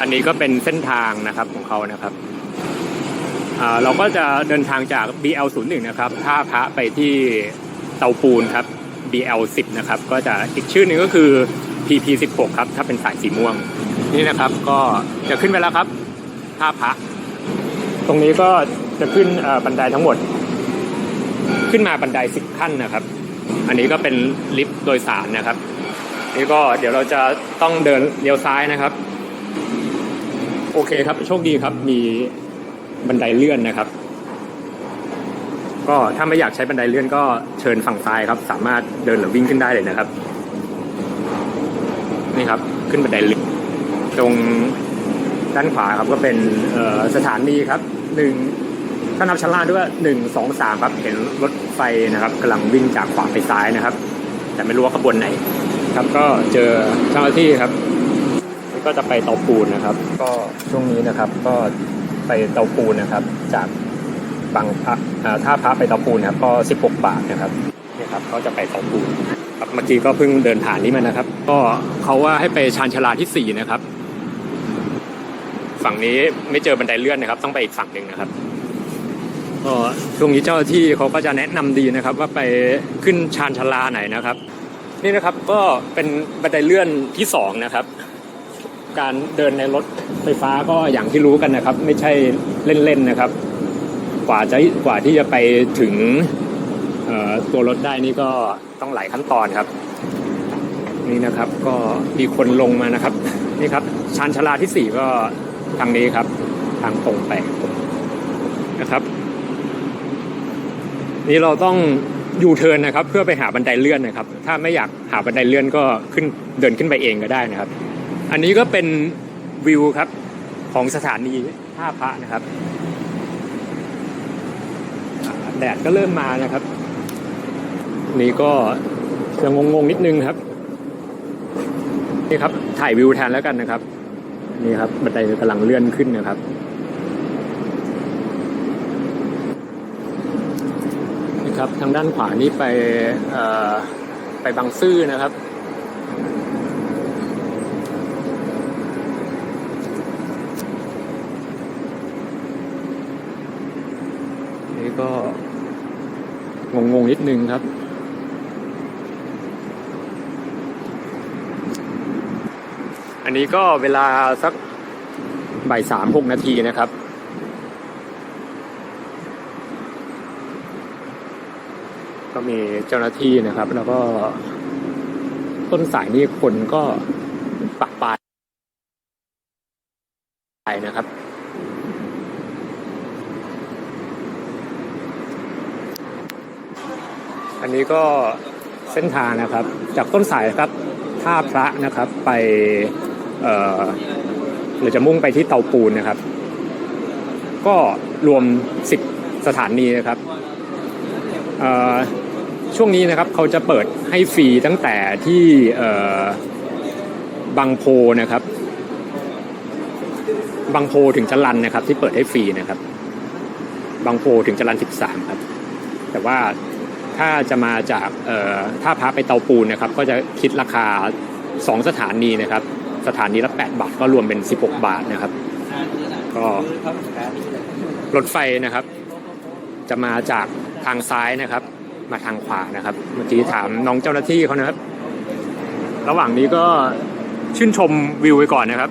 อันนี้ก็เป็นเส้นทางนะครับของเขานะครับเราก็จะเดินทางจาก BL01 นะครับท่าพระไปที่เตาปูนครับ BL10 นะครับ ก็จะอีกชื่อหนึ่งก็คือ PP16 ครับ ถ้าเป็นสายสีม่วง นี่นะครับก็จะขึ้นไปแล้วครับท่าพระตรงนี้ก็จะขึ้นบันไดทั้งหมด ขึ้นมาบันได10ขั้นนะครับ อันนี้ก็เป็นลิฟต์โดยสารนะครับนี่ก็เดี๋ยวเราจะต้องเดินเลี้ยวซ้ายนะครับ โอเคครับ โชคดีครับ มีบันไดเลื่อนนะครับ ก็ถ้าไม่อยากใช้บันไดเลื่อนก็เชิญฝั่งซ้ายครับ สามารถเดินหรือวิ่งขึ้นได้เลยนะครับ นี่ครับ ขึ้นบันไดเลื่อนตรงด้านขวาครับก็เป็นสถานีครับหนึ่งถ้านับชั้นล่างด้วยหนึ่งสองสามครับเห็นรถไฟนะครับกำลังวิ่งจากขวาไปซ้ายนะครับ แต่ไม่รู้ว่าขบวนไหน ครับก็เจอเจ้าหน้าที่ครับ ก็จะไปเตาปูนนะครับ ก็ช่วงนี้นะครับก็ไปเตาปูนนะครับ จากบางพระอ่าท่าพระไปเตาปูนนะครับก็ 16 บาทนะครับนี่ครับเขาจะไปเตาปูนครับเมื่อกี้ก็เพิ่งเดินผ่านนี้มานะครับ ก็เขาว่าให้ไปชานชาลาที่4นะครับ ฝั่งนี้ไม่เจอบันไดเลื่อนนะครับ ต้องไปอีกฝั่งหนึ่งนะครับก็ช่วงนี้เจ้าหน้าที่เขาก็จะแนะนำดีนะครับ ว่าไปขึ้นชานชาลาไหนนะครับ นี่นะครับก็เป็นบันไดเลื่อนที่สองนะครับ การเดินในรถไฟฟ้าก็อย่างที่รู้กันนะครับ ไม่ใช่เล่นๆนะครับ กว่าจะกว่าที่จะไปถึงตัวรถได้นี่ก็ต้องหลายขั้นตอนครับ นี่นะครับก็มีคนลงมานะครับ นี่ครับชานชาลาที่สี่ก็ทางนี้ครับ ทางตรงไปนะครับ นี่เราต้องยูเทิร์นนะครับ เพื่อไปหาบันไดเลื่อนนะครับ ถ้าไม่อยากหาบันไดเลื่อนก็ขึ้นเดินขึ้นไปเองก็ได้นะครับ อันนี้ก็เป็นวิวครับของสถานีท่าพระนะครับแดดก็เริ่มมานะครับ นี่ก็จะงงๆนิดนึงครับ นี่ครับถ่ายวิวแทนแล้วกันนะครับ นี่ครับบันไดกำลังเลื่อนขึ้นนะครับนี่ครับทางด้านขวานี่ไปไปบางซื่อนะครับ ก็งงๆนิดนึงครับ อันนี้ก็เวลาสักบ่ายสามหกนาทีนะครับ ก็มีเจ้าหน้าที่นะครับ แล้วก็ต้นสายนี่คนก็ปะปายไปนะครับ อันนี้ก็เส้นทางนะครับ จากต้นสายครับท่าพระนะครับไปเอ่อเราจะมุ่งไปที่เตาปูนนะครับ ก็รวม 10 สถานีนะครับช่วงนี้นะครับเขาจะเปิดให้ฟรีตั้งแต่ที่บางโพนะครับบางโพถึงจรันนะครับ ที่เปิดให้ฟรีนะครับ บางโพถึงจรัน13 ครับ แต่ว่า ถ้าจะมาจากท่าพระไปเตาปูนนะครับก็จะคิดราคา 2 สถานีนะครับ สถานีละ 8 บาทก็รวมเป็น 16 บาทนะครับ ก็รถไฟนะครับ จะมาจากทางซ้ายนะครับ มาทางขวานะครับ เมื่อกี้ถามน้องเจ้าหน้าที่เขานะครับ ระหว่างนี้ก็ชื่นชมวิวไปก่อนนะครับ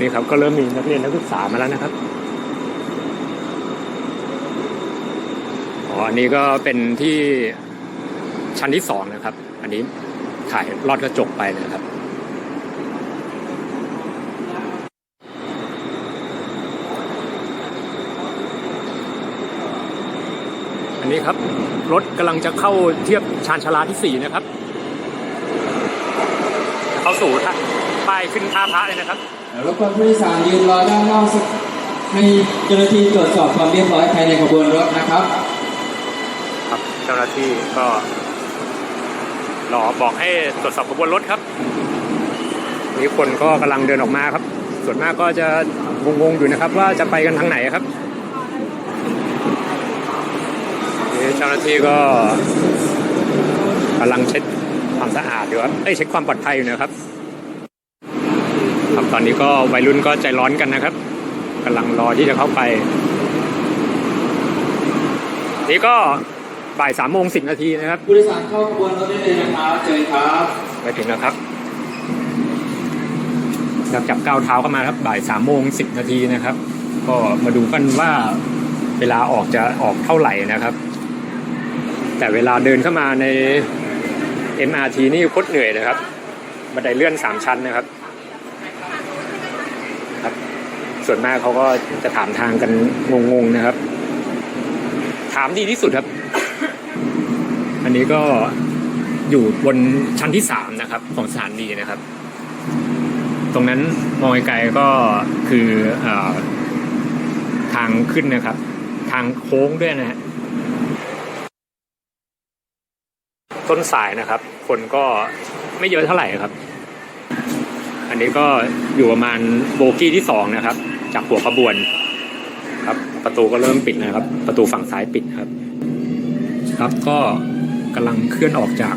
นี่ครับก็เริ่มมีนักเรียนนักศึกษามาแล้วนะครับอ๋ออันนี้ก็เป็นที่ชั้นที่สองนะครับ อันนี้ถ่ายลอดกระจกไปนะครับอันนี้ครับ รถกำลังจะเข้าเทียบชานชาลาที่สี่นะครับ เข้าสู่ท่า ป้ายขึ้นท่าพระเลยนะครับรบกวนผู้โดยสารยืนรอด้านนอกสักให้เจ้าหน้าที่ตรวจสอบความเรียบร้อยภายในขบวนรถนะครับ ครับเจ้าหน้าที่ก็รอบอกให้ตรวจสอบขบวนรถครับนี่คนก็กำลังเดินออกมาครับ ส่วนมากก็จะงงๆอยู่นะครับ ว่าจะไปกันทางไหนครับเจ้าหน้าที่ก็กำลังเช็คความสะอาดอยู่ครับเอ้ยเช็คความปลอดภัยอยู่นะครับครับ ตอนนี้ก็วัยรุ่นก็ใจร้อนกันนะครับกำลังรอที่จะเข้าไป นี่ก็บ่ายสามโมงสิบนาทีนะครับผู้โดยสารเข้าขบวนรถได้เลยนะครับเชิญครับไปถึงแล้วครับหลังจากก้าวเท้าเข้ามาครับบ่ายสามโมงสิบนาทีนะครับ ก็มาดูกันว่าเวลาออกจะออกเท่าไหร่นะครับ แต่เวลาเดินเข้ามาใน MRT นี่โคตรเหนื่อยนะครับบันไดเลื่อนสามชั้นนะครับ ครับ ส่วนมากเขาก็จะถามทางกันงงๆนะครับ ถามดีที่สุดครับ อันนี้ก็อยู่บนชั้นที่สามนะครับ ของสถานีนะครับ ตรงนั้นมองไกลๆก็คือเออทางขึ้นนะครับ ทางโค้งด้วยนะฮะต้นสายนะครับ คนก็ไม่เยอะเท่าไหร่ครับ อันนี้ก็อยู่ประมาณโบกี้ที่สองนะครับ จากหัวขบวน ครับ ประตูก็เริ่มปิดนะครับ ประตูฝั่งซ้ายปิดครับ ครับก็กำลังเคลื่อนออกจาก